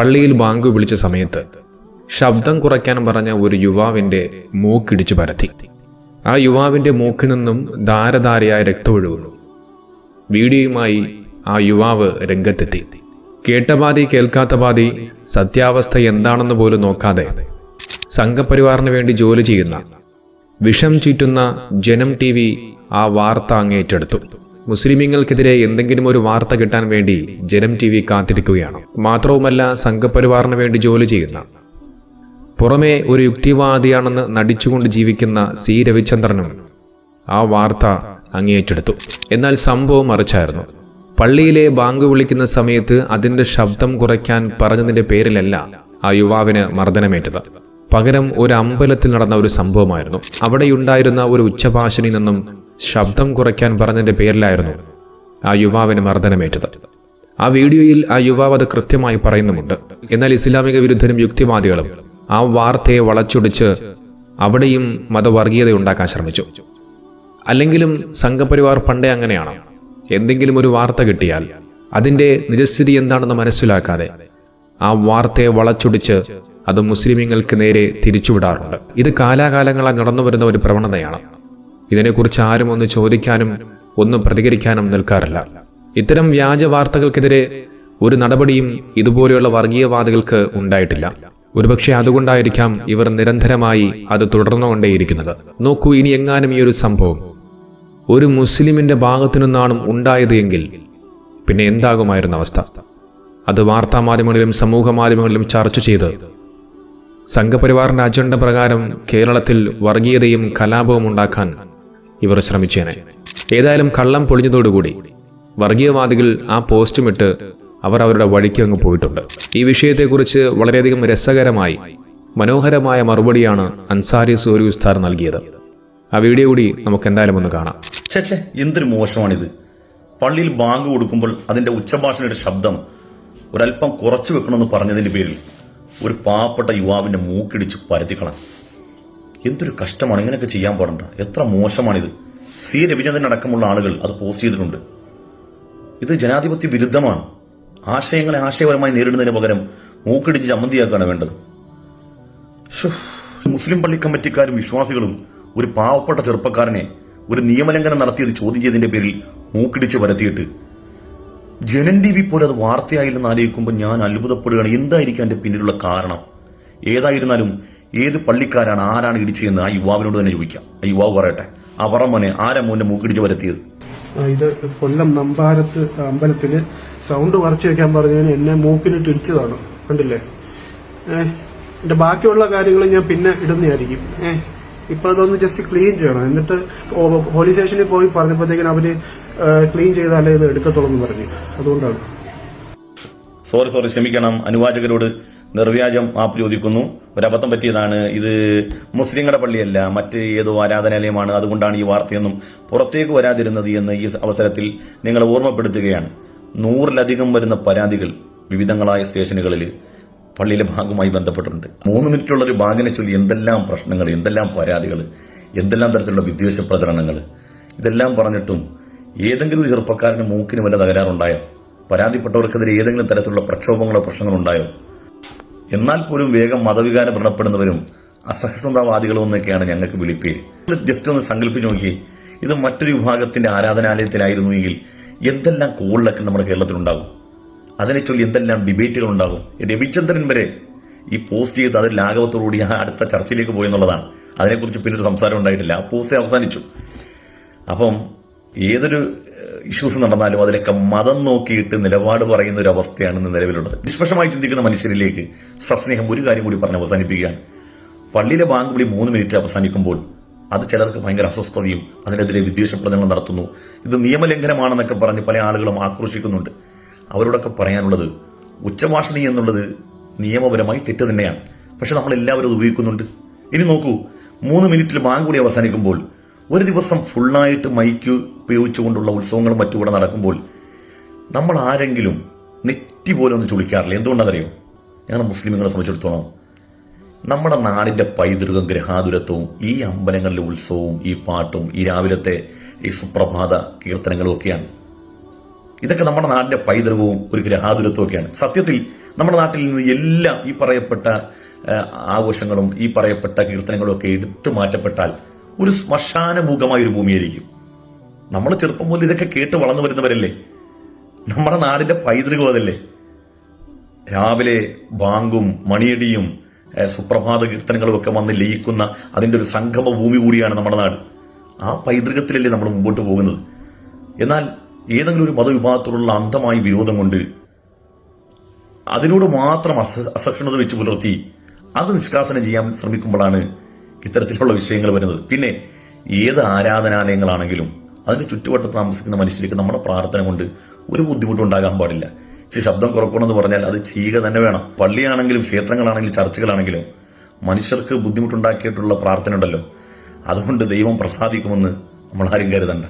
പള്ളിയിൽ ബാങ്ക് വിളിച്ച സമയത്ത് ശബ്ദം കുറയ്ക്കാൻ പറഞ്ഞ ഒരു യുവാവിന്റെ മൂക്കിടിച്ചു പരത്തി. ആ യുവാവിന്റെ മൂക്കിൽ നിന്നും ധാരധാരയായ രക്തം ഒഴുകുന്നു. വീഡിയോയുമായി ആ യുവാവ് രംഗത്തെത്തി. കേട്ടപാതി കേൾക്കാത്ത പാതി സത്യാവസ്ഥ എന്താണെന്ന് പോലും നോക്കാതെ സംഘപരിവാറിന് വേണ്ടി ജോലി ചെയ്യുന്ന വിഷം ചീറ്റുന്ന ജനം ടി ആ വാർത്ത അങ്ങേറ്റെടുത്തു മുസ്ലിമീങ്ങൾക്കെതിരെ എന്തെങ്കിലും ഒരു വാർത്ത കിട്ടാൻ വേണ്ടി ജനം ടി വി കാത്തിരിക്കുകയാണ്. മാത്രവുമല്ല സംഘപരിവാറിന് വേണ്ടി ജോലി ചെയ്യുന്ന. പുറമേ ഒരു യുക്തിവാദിയാണെന്ന് നടിച്ചുകൊണ്ട് ജീവിക്കുന്ന സി രവിചന്ദ്രനും ആ വാർത്ത അങ്ങേറ്റെടുത്തു എന്നാൽ സംഭവം മറിച്ചായിരുന്നു. പള്ളിയിലെ ബാങ്ക് വിളിക്കുന്ന സമയത്ത് അതിന്റെ ശബ്ദം കുറയ്ക്കാൻ പറഞ്ഞതിന്റെ പേരിലല്ല ആ യുവാവിന് മർദ്ദനമേറ്റത്. പകരം ഒരു അമ്പലത്തിൽ നടന്ന ഒരു സംഭവമായിരുന്നു. അവിടെയുണ്ടായിരുന്ന ഒരു ഉച്ചഭാഷണിൽ നിന്നും ശബ്ദം കുറയ്ക്കാൻ പറഞ്ഞതിന്റെ പേരിലായിരുന്നു ആ യുവാവിന് മർദ്ദനമേറ്റത്. ആ വീഡിയോയിൽ ആ യുവാവ് അത് കൃത്യമായി പറയുന്നുമുണ്ട്. എന്നാൽ ഇസ്ലാമിക വിരുദ്ധരും യുക്തിവാദികളും ആ വാർത്തയെ വളച്ചൊടിച്ച് അവിടെയും മതവർഗീയത ഉണ്ടാക്കാൻ ശ്രമിച്ചു. അല്ലെങ്കിലും സംഘപരിവാർ പണ്ടേ അങ്ങനെയാണ്. എന്തെങ്കിലും ഒരു വാർത്ത കിട്ടിയാൽ അതിന്റെ നിജസ്ഥിതി എന്താണെന്ന് മനസ്സിലാക്കാതെ ആ വാർത്തയെ വളച്ചൊടിച്ച് അത് മുസ്ലിമീങ്ങൾക്ക് നേരെ തിരിച്ചുവിടാറുണ്ട്. ഇത് കാലാകാലങ്ങളായി നടന്നു വരുന്ന ഒരു പ്രവണതയാണ്. ഇതിനെക്കുറിച്ച് ആരും ഒന്ന് ചോദിക്കാനും ഒന്ന് പ്രതികരിക്കാനും നിൽക്കാറില്ല. ഇത്തരം വ്യാജ വാർത്തകൾക്കെതിരെ ഒരു നടപടിയും ഇതുപോലെയുള്ള വർഗീയവാദികൾക്ക് ഉണ്ടായിട്ടില്ല. ഒരുപക്ഷെ അതുകൊണ്ടായിരിക്കാം ഇവർ നിരന്തരമായി അത് തുടർന്നുകൊണ്ടേയിരിക്കുന്നത്. നോക്കൂ ഇനി എങ്ങാനും ഈ ഒരു സംഭവം. ഒരു മുസ്ലിമിന്റെ ഭാഗത്തു നിന്നാണ് ഉണ്ടായത് എങ്കിൽ പിന്നെ എന്താകുമായിരുന്ന അവസ്ഥ? അത് വാർത്താ മാധ്യമങ്ങളിലും സമൂഹ മാധ്യമങ്ങളിലും ചർച്ച ചെയ്ത് സംഘപരിവാറിന്റെ അജണ്ട പ്രകാരം കേരളത്തിൽ വർഗീയതയും കലാപവും ഉണ്ടാക്കാൻ ഇവർ ശ്രമിച്ചേനെ. ഏതായാലും കള്ളം പൊളിഞ്ഞതോടുകൂടി വർഗീയവാദികൾ ആ പോസ്റ്റുമിട്ട് അവർ അവരുടെ വഴിക്ക് അങ്ങ് പോയിട്ടുണ്ട്. ഈ വിഷയത്തെക്കുറിച്ച് വളരെയധികം രസകരമായി മനോഹരമായ മറുപടിയാണ് അൻസാരി സൂര്യ ഉസ്താർ നൽകിയത്. ആ വീഡിയോ കൂടി നമുക്ക് എന്തായാലും ഒന്ന് കാണാം. ചേച്ചേ എന്തൊരു മോശമാണിത് പള്ളിയിൽ ബാങ്ക് കൊടുക്കുമ്പോൾ അതിന്റെ ഉച്ചഭാഷണയുടെ ശബ്ദം ഒരല്പം കുറച്ചു വെക്കണമെന്ന് പറഞ്ഞതിന്റെ പേരിൽ ഒരു പാവപ്പെട്ട യുവാവിന്റെ മൂക്കിടിച്ച് പരത്തിക്കണം എന്തൊരു കഷ്ടമാണ് ഇങ്ങനെയൊക്കെ ചെയ്യാൻ പാടണ്ട? എത്ര മോശമാണിത്. സി രവിചന്ദ്രൻ അടക്കമുള്ള ആളുകൾ അത് പോസ്റ്റ് ചെയ്തിട്ടുണ്ട്. ഇത് ജനാധിപത്യ വിരുദ്ധമാണ്. ആശയങ്ങളെ ആശയപരമായി നേരിടുന്നതിന് പകരം മൂക്കിടിച്ച് ചമ്മന്തിയാക്കുകയാണ് വേണ്ടത്. മുസ്ലിം പള്ളി കമ്മിറ്റിക്കാരും വിശ്വാസികളും ഒരു പാവപ്പെട്ട ചെറുപ്പക്കാരനെ ഒരു നിയമലംഘനം നടത്തിയത് ചോദ്യം ചെയ്തതിന്റെ പേരിൽ മൂക്കിടിച്ച് വരത്തിയിട്ട് ജനൻ ടി വി പോലെ അത് വാർത്തയായില്ലെന്ന് ആലോചിക്കുമ്പോൾ ഞാൻ അത്ഭുതപ്പെടുകയാണ്. എന്തായിരിക്കും അതിന്റെ പിന്നിലുള്ള കാരണം? ഏതായിരുന്നാലും ഏത് പള്ളിക്കാരാണ് ആരാണ് ഇടിച്ചതെന്ന് ആ യുവാവിനോട് തന്നെ ചോദിക്കാം. ആ യുവാവ് പറയട്ടെ. ആ പറ മോനെ ആരാ മോനെ മൂക്കിടിച്ച് വരത്തിയത് ഇത് കൊല്ലം നമ്പാരത്ത് അമ്പലത്തിൽ സൗണ്ട് വറച്ചു വെക്കാൻ പറഞ്ഞതിന് എന്നെ മൂക്കിനിട്ട് ഇടിച്ചതാണ്. കണ്ടില്ലേ? ഏഹ് എന്റെ ബാക്കിയുള്ള കാര്യങ്ങൾ ഞാൻ പിന്നെ ഇടുന്നതായിരിക്കും. ഏഹ് ഇപ്പൊ അതൊന്ന് ജസ്റ്റ് ക്ലീൻ ചെയ്യണം. എന്നിട്ട് പോലീസ് സ്റ്റേഷനിൽ പോയി പറഞ്ഞപ്പോഴത്തേക്കിനും അവർ ക്ലീൻ ചെയ്താലേ ഇത് എടുക്കത്തുള്ളൂ എന്ന് പറഞ്ഞു. അതുകൊണ്ടാണ്. സോറി സോറി ക്ഷമിക്കണം. അനുവാചകരോട് നിർവ്യാജം മാപ്പ് ചോദിക്കുന്നു. ഒരബദ്ധം പറ്റിയതാണ്. ഇത് മുസ്ലിങ്ങളുടെ പള്ളിയല്ല മറ്റ് ഏതോ ആരാധനാലയമാണ്. അതുകൊണ്ടാണ് ഈ വാർത്തയൊന്നും പുറത്തേക്ക് വരാതിരുന്നത് എന്ന് ഈ അവസരത്തിൽ നിങ്ങളെ ഓർമ്മപ്പെടുത്തുകയാണ്. നൂറിലധികം വരുന്ന പരാതികൾ വിവിധങ്ങളായ സ്റ്റേഷനുകളിൽ പള്ളിയിലെ ഭാഗവുമായി ബന്ധപ്പെട്ടിട്ടുണ്ട്. മൂന്ന് മിനിറ്റുള്ള ഒരു ഭാഗിനെ ചൊല്ലി എന്തെല്ലാം പ്രശ്നങ്ങൾ എന്തെല്ലാം പരാതികൾ എന്തെല്ലാം തരത്തിലുള്ള വിദ്വേഷ പ്രചരണങ്ങൾ ഇതെല്ലാം പറഞ്ഞിട്ടും ഏതെങ്കിലും ഒരു ചെറുപ്പക്കാരന് മൂക്കിന് വല്ല തകരാറുണ്ടായോ? പരാതിപ്പെട്ടവർക്കെതിരെ ഏതെങ്കിലും തരത്തിലുള്ള പ്രക്ഷോഭങ്ങളോ പ്രശ്നങ്ങളോ ഉണ്ടായോ എന്നാൽ പോലും വേഗം മതവികാരം വ്രണപ്പെടുന്നവരും അസഹിഷ്ണുതാവാദികളും എന്നൊക്കെയാണ് ഞങ്ങൾക്ക് വിളിപ്പേര്. ജസ്റ്റ് ഒന്ന് സങ്കല്പിച്ച് നോക്കി ഇത് മറ്റൊരു വിഭാഗത്തിന്റെ ആരാധനാലയത്തിലായിരുന്നു എങ്കിൽ എന്തെല്ലാം കോളിലൊക്കെ നമ്മുടെ കേരളത്തിലുണ്ടാകും? അതിനെ ചൊല്ലി എന്തെല്ലാം ഡിബേറ്റുകൾ ഉണ്ടാകും രവിചന്ദ്രൻ വരെ ഈ പോസ്റ്റ് ചെയ്ത് അതിൽ ലാഘവത്തോടുകൂടി ആ അടുത്ത ചർച്ചയിലേക്ക് പോയി എന്നുള്ളതാണ്. അതിനെക്കുറിച്ച് പിന്നീട് സംസാരം ഉണ്ടായിട്ടില്ല. ആ പോസ്റ്റ് അവസാനിച്ചു. അപ്പം ഏതൊരു ഇഷ്യൂസ് നടന്നാലും അതിലൊക്കെ മതം നോക്കിയിട്ട് നിലപാട് പറയുന്ന ഒരു അവസ്ഥയാണ് ഇന്ന് നിലവിലുള്ളത്. നിഷ്പക്ഷമായി ചിന്തിക്കുന്ന മനുഷ്യരിലേക്ക് സസ്നേഹം ഒരു കാര്യം കൂടി പറഞ്ഞ് അവസാനിപ്പിക്കുകയാണ്. പള്ളിയിലെ ബാങ്ക് വിളി മൂന്ന് മിനിറ്റ് അവസാനിക്കുമ്പോൾ അത് ചിലർക്ക് ഭയങ്കര അസ്വസ്ഥതയും അതിനെതിരെ വിദ്വേഷ പ്രചരണം നടത്തുന്നു. ഇത് നിയമലംഘനമാണെന്നൊക്കെ പറഞ്ഞ് പല ആളുകളും ആക്രോശിക്കുന്നുണ്ട്. അവരോടൊക്കെ പറയാനുള്ളത് ഉച്ചഭാഷണി എന്നുള്ളത് നിയമപരമായി തെറ്റ് തന്നെയാണ്. പക്ഷെ നമ്മൾ എല്ലാവരും അത് ഉപയോഗിക്കുന്നുണ്ട്. ഇനി നോക്കൂ മൂന്ന് മിനിറ്റിൽ ബാങ്ക് കൂടി അവസാനിക്കുമ്പോൾ ഒരു ദിവസം ഫുള്ളായിട്ട് മൈക്ക് ഉപയോഗിച്ചുകൊണ്ടുള്ള ഉത്സവങ്ങളും മറ്റും ഇവിടെ നടക്കുമ്പോൾ നമ്മൾ ആരെങ്കിലും നെറ്റി പോലെ ഒന്ന് ചുളിക്കാറില്ല? എന്തുകൊണ്ടാണെന്നറിയോ? ഞങ്ങൾ മുസ്ലിമുകളെ സംബന്ധിച്ചിടത്തോളം നമ്മുടെ നാടിന്റെ പൈതൃകം ഗ്രഹാതുരത്വവും ഈ അമ്പലങ്ങളിലെ ഉത്സവവും ഈ പാട്ടും ഈ രാവിലത്തെ ഈ സുപ്രഭാത കീർത്തനങ്ങളും ഒക്കെയാണ്. ഇതൊക്കെ നമ്മുടെ നാടിന്റെ പൈതൃകവും ഒരു ഗ്രഹാതുരത്വം ഒക്കെയാണ്. സത്യത്തിൽ നമ്മുടെ നാട്ടിൽ നിന്ന് എല്ലാം ഈ പറയപ്പെട്ട ആഘോഷങ്ങളും ഈ പറയപ്പെട്ട കീർത്തനങ്ങളും ഒക്കെ എടുത്തു മാറ്റപ്പെട്ടാൽ ഒരു ശ്മശാനമുഖമായ ഒരു ഭൂമിയായിരിക്കും. നമ്മൾ ചെറുപ്പം മുതൽ ഇതൊക്കെ കേട്ട് വളർന്നു വരുന്നവരല്ലേ? നമ്മുടെ നാടിന്റെ പൈതൃകം അതല്ലേ? രാവിലെ ബാങ്കും മണിയടിയും സുപ്രഭാത കീർത്തനങ്ങളും ഒക്കെ വന്ന് ലയിക്കുന്ന അതിന്റെ ഒരു സംഗമ ഭൂമി കൂടിയാണ് നമ്മുടെ നാട്. ആ പൈതൃകത്തിലല്ലേ നമ്മൾ മുമ്പോട്ട് പോകുന്നത്. എന്നാൽ ഏതെങ്കിലും ഒരു മതവിഭാഗത്തോടുള്ള അന്ധമായ വിരോധം കൊണ്ട് അതിനോട് മാത്രം അസ അസഹിഷ്ണുത വെച്ച് പുലർത്തി അത് നിഷ്കാസനം ചെയ്യാൻ ശ്രമിക്കുമ്പോഴാണ് ഇത്തരത്തിലുള്ള വിഷയങ്ങൾ വരുന്നത്. പിന്നെ ഏത് ആരാധനാലയങ്ങളാണെങ്കിലും അതിന് ചുറ്റുവട്ടത്ത് താമസിക്കുന്ന മനുഷ്യർക്ക് നമ്മുടെ പ്രാർത്ഥന കൊണ്ട് ഒരു ബുദ്ധിമുട്ടും ഉണ്ടാകാൻ പാടില്ല. പക്ഷെ ശബ്ദം കുറക്കണമെന്ന് പറഞ്ഞാൽ അത് ചെയ്യുക തന്നെ വേണം. പള്ളിയാണെങ്കിലും ക്ഷേത്രങ്ങളാണെങ്കിലും ചർച്ചകളാണെങ്കിലും മനുഷ്യർക്ക് ബുദ്ധിമുട്ടുണ്ടാക്കിയിട്ടുള്ള പ്രാർത്ഥന ഉണ്ടല്ലോ. അതുകൊണ്ട് ദൈവം പ്രസാദിക്കുമെന്ന് നമ്മൾ ആരും കരുതണ്ട.